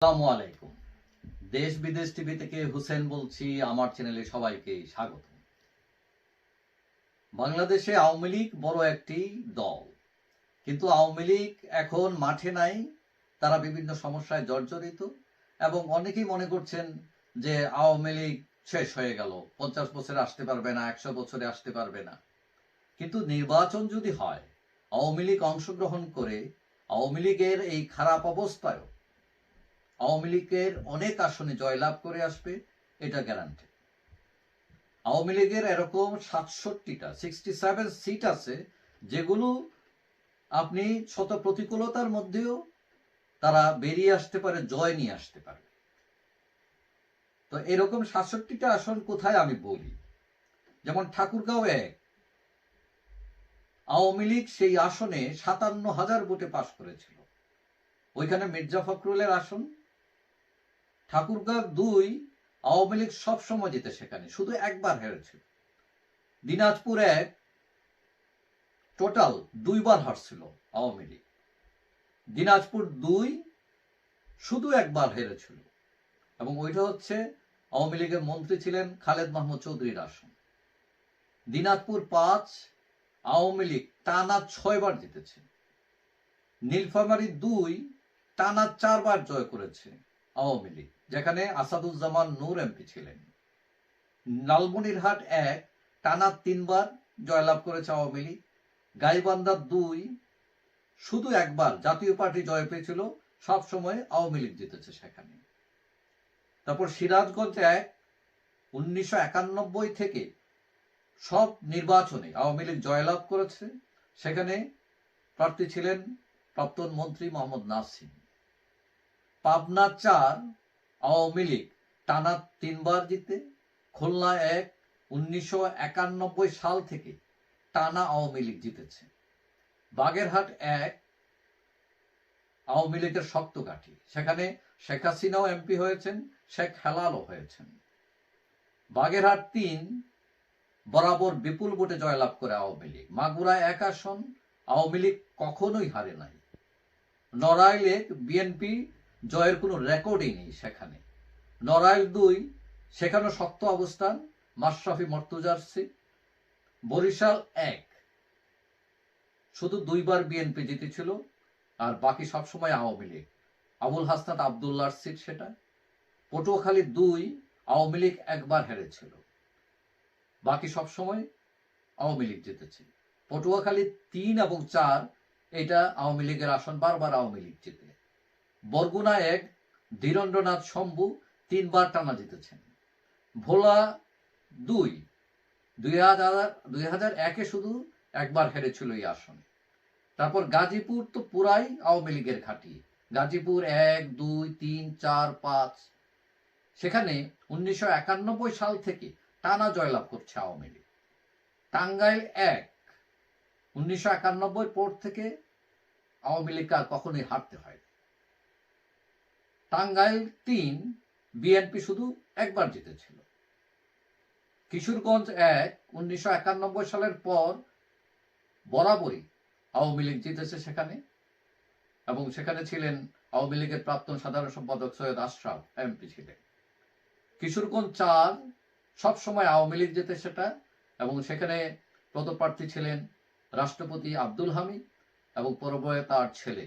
আসসালামু আলাইকুম। দেশ বিদেশ টিভি থেকে হুসেন বলছি, আমার চ্যানেলে সবাইকে স্বাগত। বাংলাদেশে আওয়ামী লীগ বড় একটি দল। কিন্তু আওয়ামী লীগ এখন মাঠে নাই, তারা বিভিন্ন সমস্যায় জর্জরিত এবং অনেকেই মনে করছেন যে আওয়ামী লীগ শেষ হয়ে গেল, পঞ্চাশ বছরে আসতে পারবে না, একশো বছরে আসতে পারবে না। কিন্তু নির্বাচন যদি হয়, আওয়ামী লীগ অংশগ্রহণ করে, আওয়ামী লীগের এই খারাপ অবস্থায় আওয়ামী লীগের অনেক আসনে জয়লাভ করে আসবে, এটা গ্যারান্টি আওয়ামী লীগের এরকম সাতষট্টিটা সিক্সটি সেভেন সিট আছে, যেগুলো আপনি শত প্রতিকূলতার মধ্যেও তারা বেরিয়ে আসতে পারে, জয় নিয়ে আসতে পারে। তো এরকম সাতষট্টিটা আসন কোথায় আমি বলি? যেমন ঠাকুরগাঁও এক। আওয়ামী লীগ সেই আসনে সাতান্ন হাজার ভোটে পাশ করেছিল। ওইখানে মির্জা ফখরুলের আসন ঠাকুরগাঁও দুই আওয়ামী লীগ সবসময় জিতে সেখানে, শুধু একবার হেরেছিল দিনাজপুর এক, টোটাল দুইবার হারছিল আওয়ামী লীগ। দিনাজপুর দুই, শুধু একবার হেরেছিল। এবং ওইটা হচ্ছে আওয়ামী লীগের মন্ত্রী ছিলেন খালেদ মাহমুদ চৌধুরীর আসন। দিনাজপুর পাঁচ, আওয়ামী লীগ টানা ছয়বার জিতেছে। নীলফামারী দুই, টানা চারবার জয় করেছে। আওয়ামী লীগ, যেখানে আসাদুজ্জামান নূর এমপি ছিলেন। লালমনিরহাট এক, টানা তিনবার জয়লাভ করেছে আওয়ামী লীগ। গাইবান্ধা দুই, শুধু একবার জাতীয় পার্টি জয় পেয়েছিল, সব সময় আওয়ামী লীগ জিতেছে সেখানে। তারপর সিরাজগঞ্জ এক, উনিশশো একানব্বই থেকে সব নির্বাচনে আওয়ামী লীগ জয়লাভ করেছে। সেখানে প্রার্থী ছিলেন প্রাক্তন মন্ত্রী মোহাম্মদ নাসিম পাবনা চার, আওয়ামী লীগ। টানা তিনবার জিতে, খুলনা এক, উনিশশো একানব্বই সাল থেকে টানা আওয়ামী লীগ জিতেছে। বাগেরহাট এক, আওয়ামী লীগের শক্ত কাঠি সেখানে শেখ হাসিনাও এমপি হয়েছেন, শেখ হেলালও হয়েছেন। বাগেরহাট তিন, বরাবর বিপুল ভোটে জয়লাভ করে আওয়ামী লীগ। মাগুরা এক আসন, আওয়ামী লীগ কখনোই হারে নাই। নড়াইলে বিএনপি জয়ের কোনো রেকর্ডই নেই সেখানে। নড়াইল দুই সেখানে শক্ত অবস্থান, মাশরাফি মর্তুজার সিট বরিশাল এক। শুধু দুইবার বিএনপি জিতেছিল, আর বাকি সবসময় আওয়ামী লীগ। আবুল হাসনাত আবদুল্লার সিট সেটা। পটুয়াখালী দুই, আওয়ামী লীগ একবার হেরেছিল। বাকি সবসময় আওয়ামী লীগ জিতেছে। পটুয়াখালী তিন এবং চার, এটা আওয়ামী লীগের আসন, বারবার আওয়ামী লীগ জিতে। বরগুনা এক, ধীরেন্দ্রনাথ শম্ভু তিনবার টানা জিতেছেন। ভোলা দুই দুই হাজার দুই হাজার একে শুধু একবার হেরেছিল এই আসনে। তারপর গাজীপুর তো পুরাই আওয়ামী লীগের ঘাঁটি। গাজীপুর এক, দুই, তিন, চার, পাঁচ। সেখানে উনিশশো একানব্বই সাল থেকে টানা জয়লাভ করছে আওয়ামী লীগ। টাঙ্গাইল এক, উনিশশো একানব্বই পর থেকে আওয়ামী লীগকে আর কখনোই হারতে হয় টাঙ্গাইল তিন, বিএনপি শুধু একবার জিতেছিল। কিশোরগঞ্জ এক, উনিশশো একানব্বই সালের পর বরাবরই আওয়ামী লীগ জিতেছে সেখানে এবং সেখানে ছিলেন আওয়ামী লীগের প্রাক্তন সাধারণ সম্পাদক সৈয়দ আশরাফ এমপি ছিলেন। কিশোরগঞ্জ চার, সবসময় আওয়ামী লীগ যেতে সেটা এবং সেখানে পদপ্রার্থী ছিলেন রাষ্ট্রপতি আব্দুল হামিদ এবং পরবয়ে তার ছেলে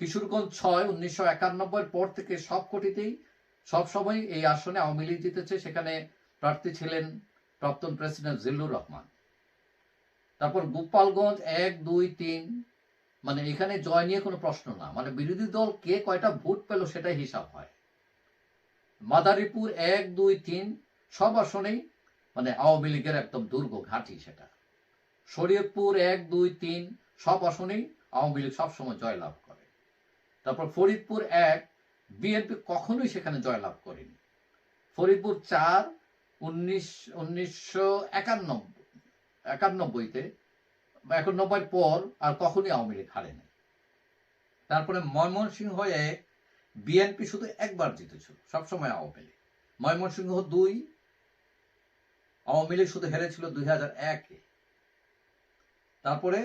কিশোরগঞ্জ ছয় উনিশশো একানব্বই পর থেকে সব কোটিতেই সবসময় এই আসনে আওয়ামী লীগ জিতেছে। সেখানে প্রার্থী ছিলেন প্রাক্তন প্রেসিডেন্ট জিল্লুর রহমান। তারপর গোপালগঞ্জ এক, দুই, তিন মানে এখানে জয় নিয়ে কোনো প্রশ্ন না। মানে বিরোধী দল কে কয়টা ভোট পেল সেটাই হিসাব হয়। মাদারীপুর এক, দুই, তিন, সব আসনেই মানে আওয়ামী লীগের একদম দুর্গ ঘাঁটি সেটা। শরীয়তপুর এক, দুই, তিন, সব আসনেই আওয়ামী লীগ সবসময় জয়লাভ করে। তারপর ফরিদপুর এক, বিএনপি কখনোই সেখানে জয়লাভ করেনি। ফরিদপুর চার, উনিশ, উনিশশো একানব্বই, একানব্বইতে একানব্বই পর আর কখনোই আওয়ামী লীগ হারেনি। তারপরে ময়মনসিংহ এক, বিএনপি শুধু একবার জিতেছিল, সবসময় আওয়ামী লীগ। ময়মনসিংহ দুই, আওয়ামী লীগ শুধু হেরেছিল দুই হাজার একে। তারপরে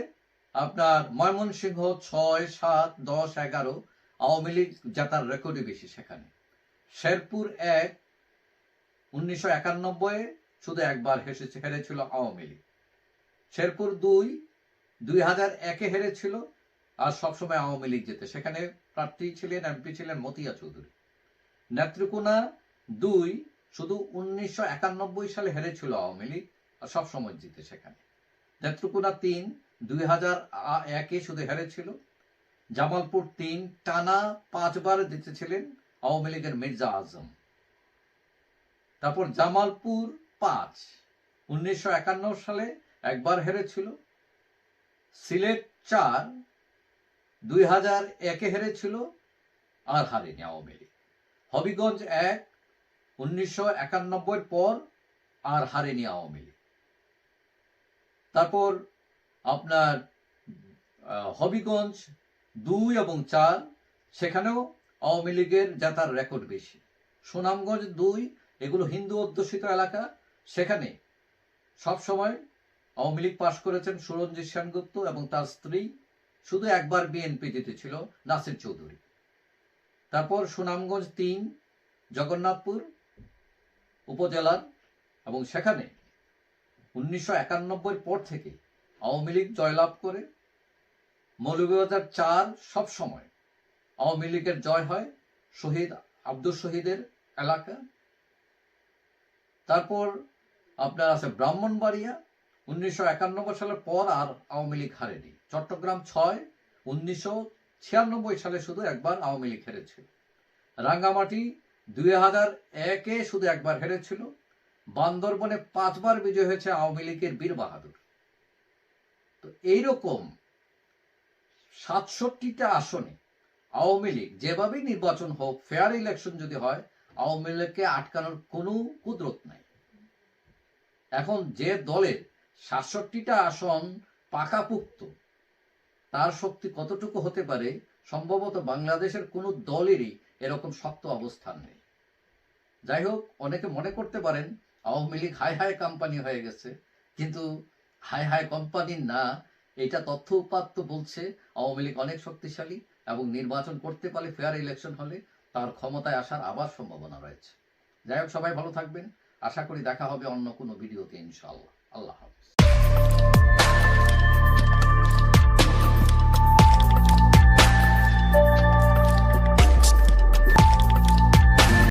আপনার ময়মনসিংহ ছয়, সাত, দশ, এগারো আওয়ামী লীগ জেতার রেকর্ডই বেশি সেখানে। শেরপুর এক, উনিশশো একানব্বই শুধু একবার হেসেছে, হেরেছিল আওয়ামী লীগ। শেরপুর দুই দুই হাজার একে হেরেছিল আর সবসময় আওয়ামী লীগ যেতে সেখানে প্রার্থী ছিলেন, এমপি ছিলেন মতিয়া চৌধুরী। নেত্রকোনা দুই, শুধু উনিশশো একানব্বই সালে হেরেছিল আওয়ামী লীগ আর সবসময় জিতে সেখানে। নেত্রকোনা তিন, দুই হাজার একে শুধু হেরেছিল। জামালপুর তিন, টানা পাঁচবার জিতেছিলেন আওয়ামী লীগের মির্জা আজম। তারপর জামালপুর পাঁচ, উনিশশো একান্ন সালে একবার হেরেছিল। সিলেট চার, দুই হাজার একে হেরেছিল আর হারেনি আওয়ামী লীগ। হবিগঞ্জ এক, উনিশশো একানব্বই পর আর হারেনি আওয়ামী লীগ। তারপর আপনার হবিগঞ্জ দুই এবং চার, সেখানেও আওয়ামী লীগের জেতার রেকর্ড বেশি। সুনামগঞ্জ দুই, এগুলো হিন্দু অধ্যুষিত এলাকা, সেখানে সবসময় আওয়ামী লীগ পাশ করেছেন সুরঞ্জিত সেনগুপ্ত এবং তার স্ত্রী, শুধু একবার বিএনপি জিতেছিল নাসির চৌধুরী। তারপর সুনামগঞ্জ তিন, জগন্নাথপুর উপজেলার এবং সেখানে উনিশশো একানব্বই পর থেকে আওয়ামী লীগ জয়লাভ করে মৌলভীবাজার চার সব সময় আওয়ামী লীগের জয় হয় শহীদ আব্দুল শহীদের এলাকা। তারপর আপনার আছে ব্রাহ্মণবাড়িয়া, উনিশশো একানব্বই সালের পর আর আওয়ামী লীগ হারেনি। চট্টগ্রাম ছয়, উনিশশো ছিয়ানব্বই সালে শুধু একবার আওয়ামী লীগ হেরেছিল। রাঙ্গামাটি দুই হাজার একে শুধু একবার হেরেছিল। বান্দরবনে পাঁচবার বিজয় হয়েছে আওয়ামী লীগের বীর বাহাদুর। তো এইরকম সাতষট্টিটা আসনে আওয়ামী লীগ যেভাবেই নির্বাচন হোক ফেয়ার ইলেকশন যদি হয়, আওয়ামী লীগকে আটকানোর কোনো কুদরত নাই। এখন যে দলের সাতষট্টিটা আসন পাকাপুক্ত, তার শক্তি কতটুকু হতে পারে, সম্ভবত বাংলাদেশের কোনো দলেরই এরকম শক্ত অবস্থান নেই। যাই হোক, অনেকে মনে করতে পারেন Awami League high high company হয়ে গেছে। কিন্তু হাই হাই কোম্পানি না, এটা তথ্য উপাত্ত বলছে আওয়ামী লীগ অনেক শক্তিশালী এবং নির্বাচন করতে পারে ফেয়ার ইলেকশন হলে তার ক্ষমতায় আসার আবার সম্ভাবনা রয়েছে। যাই হোক, সবাই ভালো থাকবেন। আশা করি দেখা হবে অন্য কোনো ভিডিওতে ইনশাআল্লাহ। আল্লাহ হাফিজ।